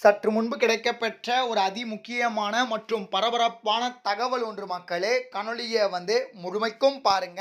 சற்று முன்பு கிடைக்கப்பெற்ற ஒரு அதிமுக்கியமான மற்றும் பரபரப்பான தகவல் ஒன்று மக்களே. காணொலியை வந்து முழுமைக்கும் பாருங்க.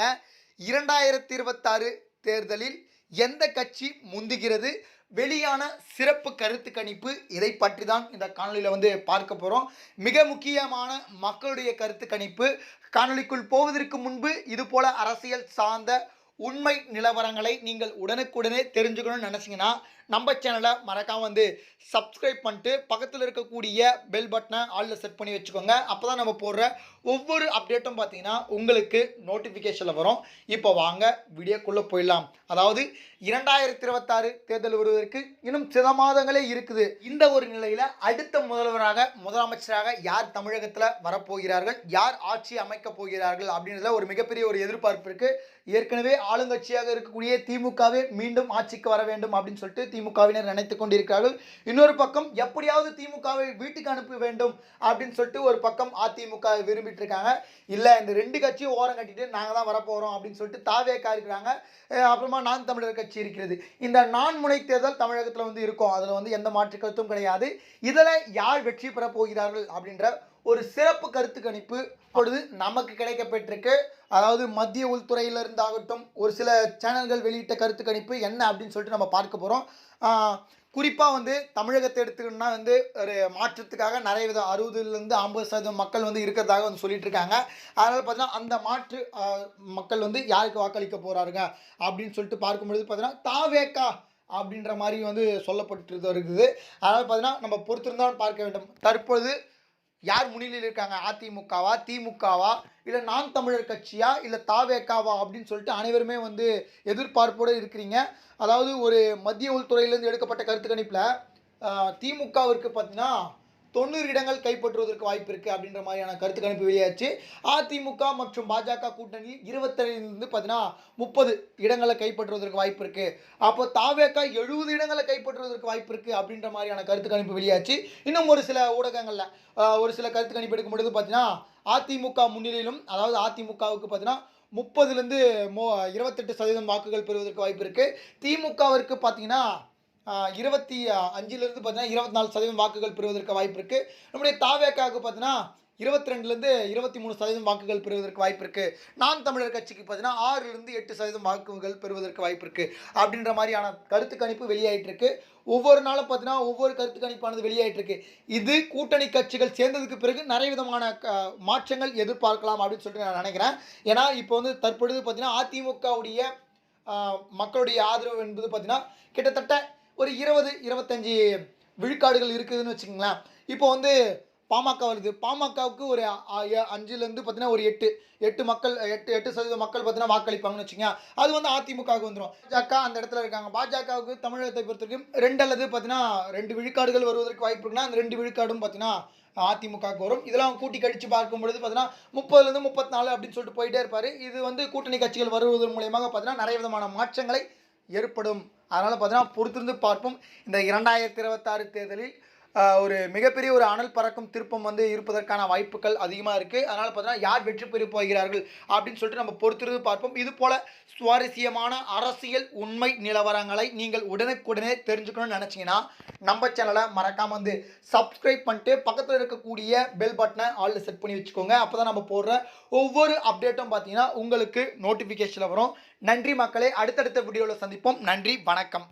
இரண்டாயிரத்தி இருபத்தாறு தேர்தலில் எந்த கட்சி முந்துகிறது? வெளியான சிறப்பு கருத்து கணிப்பு இதை பற்றி தான் இந்த காணொலியில் வந்து பார்க்க போகிறோம் மிக முக்கியமான மக்களுடைய கருத்து கணிப்பு. காணொலிக்குள் போவதற்கு முன்பு இதுபோல அரசியல் சார்ந்த உண்மை நிலவரங்களை நீங்கள் உடனுக்குடனே தெரிஞ்சுக்கணும்னு நினச்சிங்கன்னா நம்ம சேனலை மறக்காம வந்து சப்ஸ்கிரைப் பண்ணிட்டு பக்கத்தில் இருக்கக்கூடிய பெல் பட்டனை ஆளில் செட் பண்ணி வச்சுக்கோங்க. அப்போ தான் நம்ம போடுற ஒவ்வொரு அப்டேட்டும் பார்த்தீங்கன்னா உங்களுக்கு நோட்டிஃபிகேஷனில் வரும். இப்போ வாங்க வீடியோக்குள்ளே போயிடலாம். அதாவது இரண்டாயிரத்தி இருபத்தாறு தேர்தல் வருவதற்கு இன்னும் சில மாதங்களே இருக்குது. இந்த ஒரு நிலையில் அடுத்த முதல்வராக முதலமைச்சராக யார் தமிழகத்தில் வரப்போகிறார்கள்? யார் ஆட்சி அமைக்கப் போகிறார்கள்? அப்படின்றதுல ஒரு மிகப்பெரிய ஒரு எதிர்பார்ப்பு இருக்குது ஏற்கனவே ஆளுங்கட்சியாக இருக்கக்கூடிய திமுகவே மீண்டும் ஆட்சிக்கு வர வேண்டும் அப்படின்னு சொல்லிட்டு திமுகவினர் நினைத்து கொண்டிருக்கிறார்கள். இன்னொரு பக்கம் எப்படியாவது திமுகவை வீட்டுக்கு அனுப்ப வேண்டும் அப்படின்னு சொல்லிட்டு ஒரு பக்கம் அதிமுக விரும்பிட்டு இருக்காங்க. இல்லை இந்த ரெண்டு கட்சியும் ஓரம் கட்டிட்டு நாங்கள் தான் வரப்போகிறோம் அப்படின்னு சொல்லிட்டு தாவேக்கா இருக்கிறாங்க. அப்புறமா நான் தமிழர் கட்சி இருக்கிறது. இந்த நான் முனை தேர்தல் தமிழகத்தில் வந்து இருக்கும். அதில் வந்து எந்த மாற்று கருத்தும் கிடையாது. இதில் யார் வெற்றி பெற போகிறார்கள் அப்படின்ற ஒரு சிறப்பு கருத்து கணிப்பு பொழுது நமக்கு கிடைக்கப்பட்டிருக்கு அதாவது மத்திய உள்துறையில இருந்தாகட்டும் ஒரு சில சேனல்கள் வெளியிட்ட கருத்து கணிப்பு என்ன அப்படின்னு சொல்லிட்டு நம்ம பார்க்க போகிறோம் குறிப்பாக வந்து தமிழகத்தை எடுத்துக்கணும்னா வந்து ஒரு மாற்றத்துக்காக நிறைய விதம் அறுபதுலேருந்து ஐம்பது சதவீதம் மக்கள் வந்து இருக்கிறதாக வந்து சொல்லிட்டு இருக்காங்க. அதனால் பார்த்தீங்கன்னா அந்த மாற்று மக்கள் வந்து யாருக்கு வாக்களிக்க போகிறாருங்க அப்படின்னு சொல்லிட்டு பார்க்கும்பொழுது பார்த்தீங்கன்னா தாவேக்கா அப்படின்ற மாதிரி வந்து சொல்லப்பட்டு இருக்குது. அதனால் பார்த்தீங்கன்னா நம்ம பொறுத்திருந்தான் பார்க்க வேண்டும். தற்பொழுது யார் முன்னிலையில் இருக்காங்க? அதிமுகவா திமுகவா? இல்லை நான் தமிழர் கட்சியா? இல்லை தாவேக்காவா? அப்படின்னு சொல்லிட்டு அனைவருமே வந்து எதிர்பார்ப்போடு இருக்கிறீங்க. அதாவது ஒரு மத்திய உள்துறையிலேருந்து எடுக்கப்பட்ட கருத்து கணிப்பில் திமுகவிற்கு பார்த்தீங்கன்னா தொண்ணூறு இடங்கள் கைப்பற்றுவதற்கு வாய்ப்பு இருக்குது அப்படின்ற மாதிரியான கருத்து கணிப்பு வெளியாச்சு. அதிமுக மற்றும் பாஜக கூட்டணி இருபத்தேழுலேருந்து பார்த்தீங்கன்னா முப்பது இடங்களை கைப்பற்றுவதற்கு வாய்ப்பு இருக்குது அப்போ தாவேக்கா எழுபது இடங்களை கைப்பற்றுவதற்கு வாய்ப்பு இருக்குது அப்படின்ற மாதிரியான கருத்து கணிப்பு வெளியாச்சு. இன்னும் ஒரு சில ஊடகங்களில் ஒரு சில கருத்து கணிப்பு எடுக்கும் பொழுது பார்த்தீங்கன்னா அதிமுக முன்னிலையிலும் அதாவது அதிமுகவுக்கு பார்த்தீங்கன்னா முப்பதுலேருந்து மோ இருபத்தெட்டு சதவீதம் வாக்குகள் பெறுவதற்கு வாய்ப்பு இருக்குது திமுகவிற்கு பார்த்தீங்கன்னா இருபத்தி அஞ்சுலேருந்து பார்த்தீங்கன்னா இருபத்தி நாலு சதவீதம் வாக்குகள் பெறுவதற்கு வாய்ப்பு இருக்குது நம்முடைய தாவேக்காவுக்கு பார்த்தீங்கன்னா இருபத்தி ரெண்டுலேருந்து இருபத்தி மூணு சதவீதம் வாக்குகள் பெறுவதற்கு வாய்ப்பு இருக்குது நான் தமிழர் கட்சிக்கு பார்த்தீங்கன்னா ஆறுலேருந்து எட்டு சதவீதம் வாக்குகள் பெறுவதற்கு வாய்ப்பு இருக்குது அப்படின்ற மாதிரியான கருத்து கணிப்பு வெளியாயிட்டு இருக்கு. ஒவ்வொரு நாளும் பார்த்தீங்கன்னா ஒவ்வொரு கருத்து கணிப்பானது வெளியாயிட்டு இருக்கு. இது கூட்டணி கட்சிகள் சேர்ந்ததுக்கு பிறகு நிறைய விதமான க- மாற்றங்கள் எதிர்பார்க்கலாம் அப்படின்னு சொல்லிட்டு நான் நினைக்கிறேன். ஏன்னா இப்போ வந்து தற்பொழுது பார்த்தீங்கன்னா அதிமுகவுடைய மக்களுடைய ஆதரவு என்பது பார்த்தீங்கன்னா கிட்டத்தட்ட ஒரு இருபது இருபத்தஞ்சி விழுக்காடுகள் இருக்குதுன்னு வச்சுக்கோங்களேன். இப்போ வந்து பாமக வருது. பாமகவுக்கு ஒரு அஞ்சுலேருந்து பார்த்தீங்கன்னா ஒரு எட்டு எட்டு மக்கள் எட்டு எட்டு சதவீத மக்கள் பார்த்தீங்கன்னா வாக்களிப்பாங்கன்னு வச்சுங்க அது வந்து அதிமுகவுக்கு வந்துடும் பாஜக அந்த இடத்துல இருக்காங்க. பாஜகவுக்கு தமிழகத்தை பொறுத்தவரைக்கும் ரெண்டு அல்லது பார்த்தீங்கன்னா ரெண்டு விழுக்காடுகள் வருவதற்கு வாய்ப்பு இருக்குன்னா அந்த ரெண்டு விழுக்காடும் பார்த்தீங்கன்னா அதிமுகவுக்கு வரும். இதெல்லாம் கூட்டி கழித்து பார்க்கும் பொழுது பார்த்தீங்கன்னா முப்பதுலேருந்து முப்பத்தி நாலு அப்படின்னு சொல்லிட்டு போயிட்டே இருப்பார். இது வந்து கூட்டணி கட்சிகள் வருவதன் மூலியமாக பார்த்தீங்கன்னா நிறைய விதமான மாற்றங்களை ஏற்படும். அதனால் பார்த்தீங்கன்னா பொறுத்திருந்து பார்ப்போம். இந்த இரண்டாயிரத்தி இருபத்தாறு தேர்தலில் ஒரு மிகப்பெரிய ஒரு அனல் பறக்கும் திருப்பம் வந்து இருப்பதற்கான வாய்ப்புகள் அதிகமாக இருக்குது அதனால் பார்த்தீங்கன்னா யார் வெற்றி பெற போகிறார்கள் அப்படின்னு சொல்லிட்டு நம்ம பொறுத்திருந்து பார்ப்போம். இது போல சுவாரஸ்யமான அரசியல் உண்மை நிலவரங்களை நீங்கள் உடனுக்குடனே தெரிஞ்சுக்கணும்னு நினச்சிங்கன்னா நம்ம சேனலை மறக்காமல் வந்து சப்ஸ்கிரைப் பண்ணிட்டு பக்கத்தில் இருக்கக்கூடிய பெல் பட்டனை ஆலில் செட் பண்ணி வச்சுக்கோங்க. அப்போ தான் நம்ம போடுற ஒவ்வொரு அப்டேட்டும் பார்த்தீங்கன்னா உங்களுக்கு நோட்டிஃபிகேஷனில் வரும். நன்றி மக்களே அடுத்தடுத்த வீடியோவில் சந்திப்போம். நன்றி வணக்கம்.